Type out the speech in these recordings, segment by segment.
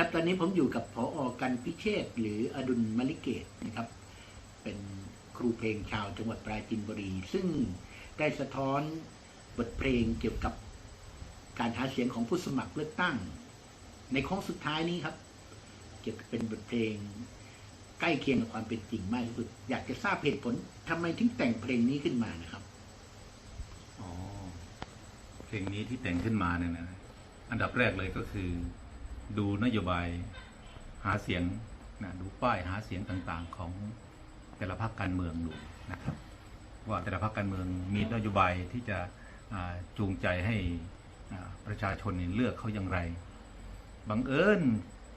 ครับตอนนี้ผมอยู่กับพออกันพิเชษหรืออดุลมลิเกตนะครับ เป็นครูเพลงชาวจังหวัดปราจีนบุรี ซึ่งได้สะท้อนบทเพลงเกี่ยวกับการหาเสียงของผู้สมัครเลือกตั้ง ในโค้งสุดท้ายนี้ครับ เกี่ยวกับเป็นบทเพลงใกล้เคียงกับความเป็นจริงมากที่สุด อยากจะทราบเหตุผลทำไมถึงแต่งเพลงนี้ขึ้นมานะครับอ๋อเพลงนี้ที่แต่งขึ้นมาเนี่ยนะอันดับแรกเลยก็คือ ดูนโยบายหาเสียงนะดูป้ายหาเสียงต่างๆของแต่ละพรรคการเมืองดูนะครับ ว่าแต่ละพรรคการเมืองมีนโยบายที่จะจูงใจให้ประชาชนเนี่ยเลือกเขาอย่างไรบังเอิญ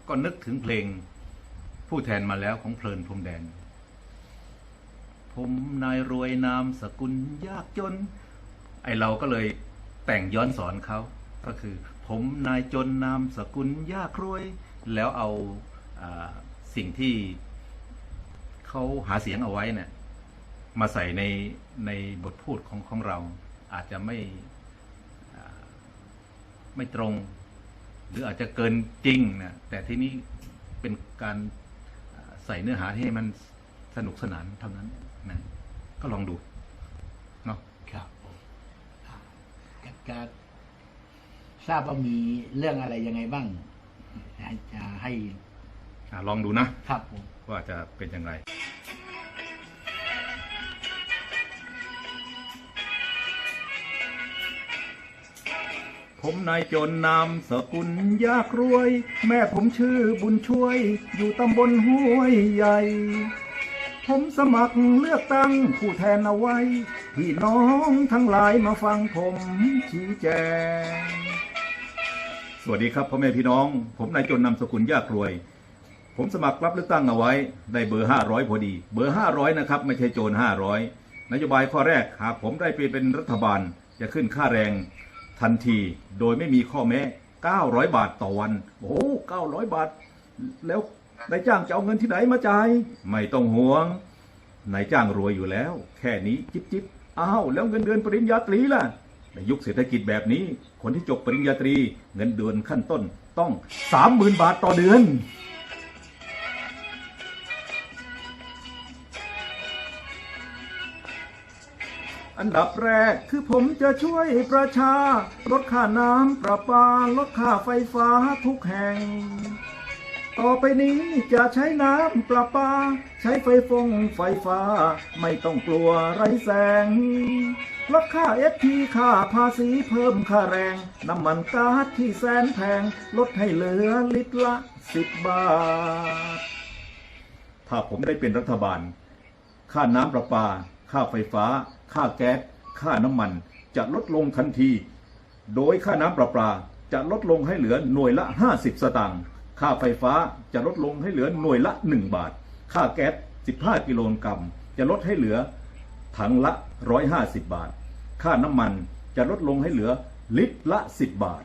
ก็นึกถึงเพลงผู้แทนมาแล้วของเพลินพรมแดน ผมนายรวยนามสกุลยากจน ไอเราก็เลยแต่งย้อนสอนเขาก็คือ ผมนายจนนามสกุลยากรวย แล้วเอาอสิ่งที่เขาหาเสียงเอาไว้เนี่ยมาใส่ในในบทพูดของของเรา อาจจะไม่ไม่ตรง หรืออาจจะเกินจริงนะแต่ที่นี้เป็นการใส่เนื้อหาให้มันสนุกสนานเท่านั้นนะก็ลองดูเนาะครับผมอ่าอยากจะ ทราบว่ามีเรื่องอะไรยังไงบ้างให้จะให้อะลองดูนะครับผม ว่าจะเป็นอย่างไรผมนายจนนามสกุลยากรวย แม่ผมชื่อบุญช่วย อยู่ตำบลห้วยใหญ่ ผมสมัครเลือกตั้งผู้แทนเอาไว้ พี่น้องทั้งหลายมาฟังผมชี้แจง สวัสดีครับพ่อแม่พี่น้อง ผมนายจนนามสกุลยากรวย ผมสมัครรับเลือกตั้งเอาไว้ได้เบอร์ 500 พอดี เบอร์ 500 นะครับ ไม่ใช่โจร 500 นโยบายข้อแรกหากผมได้ไปเป็นรัฐบาล จะขึ้นค่าแรงทันที โดยไม่มีข้อแม้ 900 บาทต่อวัน โอ้900 บาท แล้วนายจ้างจะเอาเงินที่ไหนมาจ่าย ไม่ต้องห่วงนายจ้างรวยอยู่แล้ว แค่นี้ จิบจิบอ้าวแล้วเงินเดือนปริญญาตรีล่ะ ในยุคเศรษฐกิจแบบนี้ คนที่จบปริญญาตรีเงินเดือนขั้นต้นต้อง 30,000 บาทต่อเดือน อันดับแรกคือผมจะช่วยประชา ลดค่าน้ำประปา ลดค่าไฟฟ้าทุกแห่ง ต่อไปนี้จะใช้น้ำประปา ใช้ไฟฟงไฟฟ้า ไม่ต้องกลัวไรแสงลดค่าเอทีค่าภาษีเพิ่มค่าแรง น้ำมันก๊าซที่แสนแพง ลดให้เหลือลิตรละสิบบาท ถ้าผมได้เป็นรัฐบาล ค่าน้ำประปา ค่าไฟฟ้า ค่าแก๊ส ค่าน้ำมันจะลดลงทันที โดยค่าน้ำประปาจะลดลงให้เหลือหน่วยละ 50 สตางค์ ค่าไฟฟ้าจะลดลงให้เหลือหน่วยละ 1 บาท ค่าแก๊ส 15 กิโลกรัม จะลดให้เหลือถังละ 150 บาท ค่าน้ำมันจะลดลงให้เหลือลิตรละ 10 บาท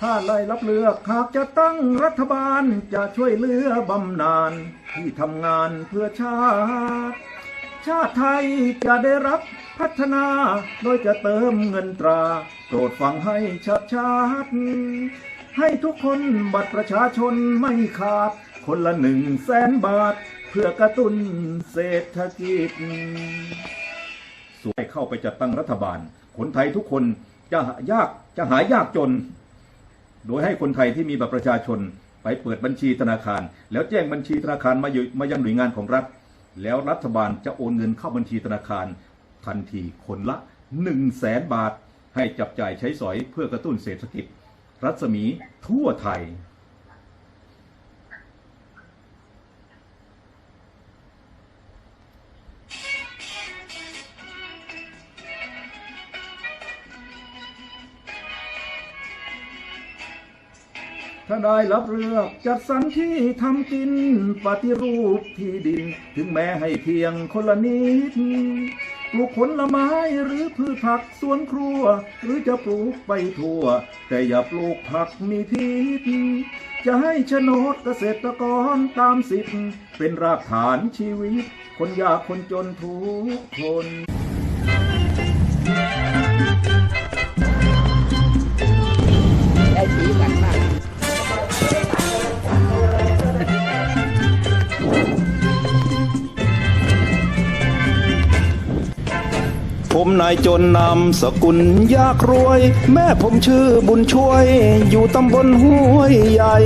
ถ้าไล่รับเลือกหากจะตั้งรัฐบาลจะช่วยเหลือบำนาญที่ทำงานเพื่อชาติ ชาติไทยจะได้รับพัฒนา โดยจะเติมเงินตรา โปรดฟังให้ชัดชัดให้ทุกคนบัตรประชาชนไม่ขาด คนละหนึ่งแสนบาท เพื่อกระตุ้นเศรษฐกิจสวยเข้าไปจัดตั้งรัฐบาล คนไทยทุกคนจะยากจะหายยากจน โดยให้คนไทยที่มีบัตรประชาชนไปเปิดบัญชีธนาคาร แล้วแจ้งบัญชีธนาคารมาอยู่มายังหน่วยงานของรัฐ แล้วรัฐบาลจะโอนเงินเข้าบัญชีธนาคารทันทีคนละ 1 0 0 0 0แสนบาท ให้จับจ่ายใช้สอยเพื่อกระตุ้นเศรษฐกิจ รัศมีทั่วไทย ถ้าได้รับเลือกจัดสรรที่ทำกิน ปฏิรูปที่ดิน ถึงแม้ให้เพียงคนละนิดปลูกผลไม้หรือพืชผักสวนครัว หรือจะปลูกไปทั่ว แต่อย่าปลูกผักมีพิษ จะให้โฉนดเกษตรกรตามสิทธิ์ เป็นรากฐานชีวิต คนยากคนจนทุกคน ผมนายจนนามสกุลยากรวย แม่ผมชื่อบุญช่วย อยู่ตำบลห้วยใหญ่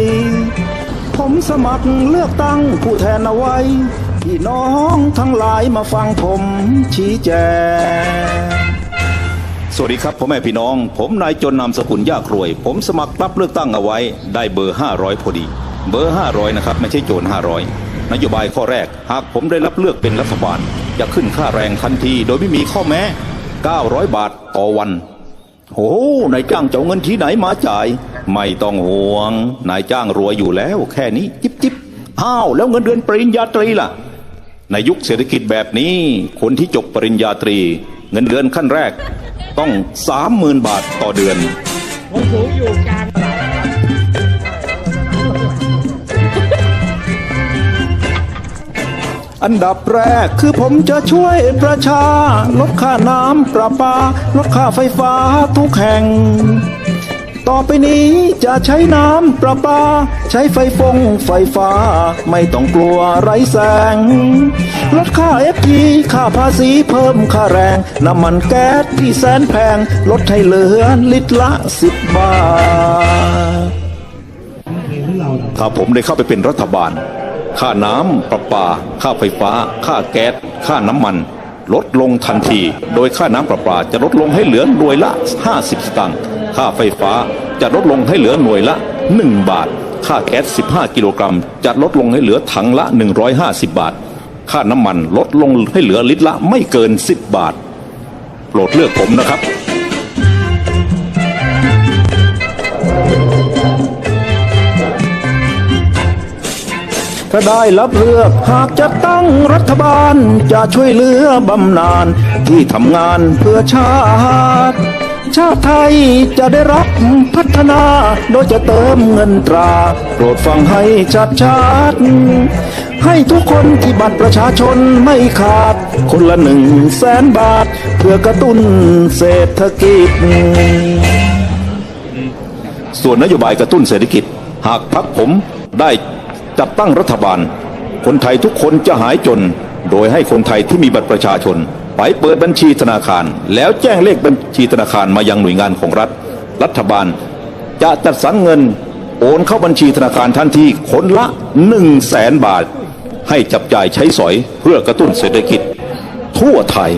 ผมสมัครเลือกตั้งผู้แทนเอาไว้ พี่น้องทั้งหลายมาฟังผมชี้แจงสวัสดีครับพ่อแม่พี่น้อง ผมนายจนนามสกุลยากรวย ผมสมัครรับเลือกตั้งเอาไว้ ได้เบอร์ 500 พอดี เบอร์ 500 นะครับ ไม่ใช่โจร500 นโยบายข้อแรก หากผมได้รับเลือกเป็นรัฐบาล จะขึ้นค่าแรงทันทีโดยไม่มีข้อแม้ 900 บาทต่อวันโอ้นายจ้างจะเอาเงินที่ไหนมาจ่าย ไม่ต้องห่วง นายจ้างรวยอยู่แล้ว แค่นี้ จิบจิบอ้าวแล้วเงินเดือนปริญญาตรีล่ะ ในยุคเศรษฐกิจแบบนี้ คนที่จบปริญญาตรี เงินเดือนขั้นแรก ต้องสามหมื่นบาทต่อเดือนผมสูงอยู่กลา อันดับแรกคือผมจะช่วยประชา ลดค่าน้ำประปา ลดค่าไฟฟ้าทุกแห่ง ต่อไปนี้จะใช้น้ำประปา ใช้ไฟฟงไฟฟ้า ไม่ต้องกลัวไร้แสง ลดค่าเอฟทีค่าภาษีเพิ่มค่าแรง น้ำมันแก๊สที่แสนแพง ลดให้เหลือลิตรละสิบบาท ถ้าผมได้เข้าไปเป็นรัฐบาล ค่าน้ำประปา ค่าไฟฟ้า ค่าแก๊ส ค่าน้ำมัน ลดลงทันที โดยค่าน้ำประปาจะลดลงให้เหลือหน่วยละ 50 สตางค์ ค่าไฟฟ้าจะลดลงให้เหลือหน่วยละ 1 บาท ค่าแก๊ส 15 กิโลกรัม จะลดลงให้เหลือถังละ 150 บาท ค่าน้ำมันลดลงให้เหลือลิตรละไม่เกิน 10 บาท โปรดเลือกผมนะครับ ถ้าได้รับเลือกหากจะตั้งรัฐบาล จะช่วยเหลือบำนาญที่ทำงานเพื่อชาติ ชาติไทยจะได้รับพัฒนา โดยจะเติมเงินตรา โปรดฟังให้ชัดชัดให้ทุกคนที่บัตรประชาชนไม่ขาด คนละหนึ่งแสนบาท เพื่อกระตุ้นเศรษฐกิจ ส่วนนโยบายกระตุ้นเศรษฐกิจ หากพักผมได้ จัดตั้งรัฐบาล คนไทยทุกคนจะหายจน โดยให้คนไทยที่มีบัตรประชาชน ไปเปิดบัญชีธนาคาร แล้วแจ้งเลขบัญชีธนาคารมายังหน่วยงานของรัฐ รัฐบาล จะจัดสรรเงินโอนเข้าบัญชีธนาคารทันทีคนละหนึ่งแสนบาท ให้จับจ่ายใช้สอยเพื่อกระตุ้นเศรษฐกิจ ทั่วไทย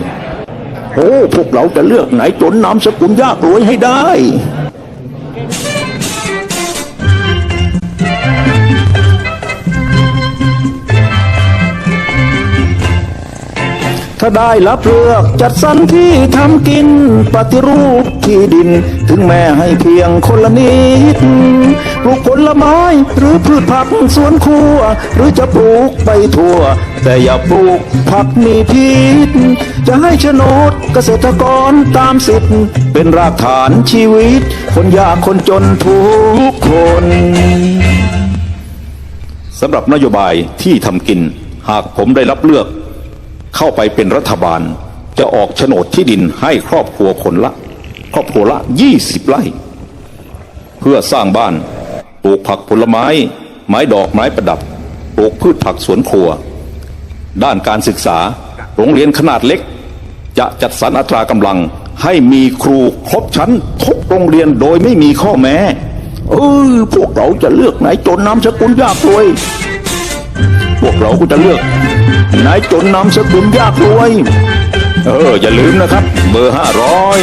โอ้พวกเราจะเลือกไหนจนนามสกุลยากรวยให้ได้ ถ้าได้รับเลือกจัดสรรที่ทำกิน ปฏิรูปที่ดิน ถึงแม่ให้เพียงคนละนิดปลูกผลไม้หรือพืชผักสวนครัว หรือจะปลูกไปทั่ว แต่อย่าปลูกผักมีพิษ จะให้โฉนดเกษตรกรตามสิทธิ์ เป็นรากฐานชีวิต คนยากคนจนทุกคนสำหรับนโยบายที่ทำกิน หากผมได้รับเลือก เข้าไปเป็นรัฐบาล จะออกโฉนดที่ดินให้ครอบครัวคนละ ครอบครัวละ20ไร่ เพื่อสร้างบ้านปลูกผักผลไม้ ไม้ดอกไม้ประดับปลูกพืชผักสวนครัว ด้านการศึกษา โรงเรียนขนาดเล็ก จะจัดสรรอัตรากำลังให้มีครูครบชั้นทุกโรงเรียนโดยไม่มีข้อแม้ เออพวกเราจะเลือกไหนจนนามสกุลยากรวย พวกเราก็จะเลือก นายจนนามสกุลยากรวย เออ อย่าลืมนะครับ เบอร์ห้าร้อย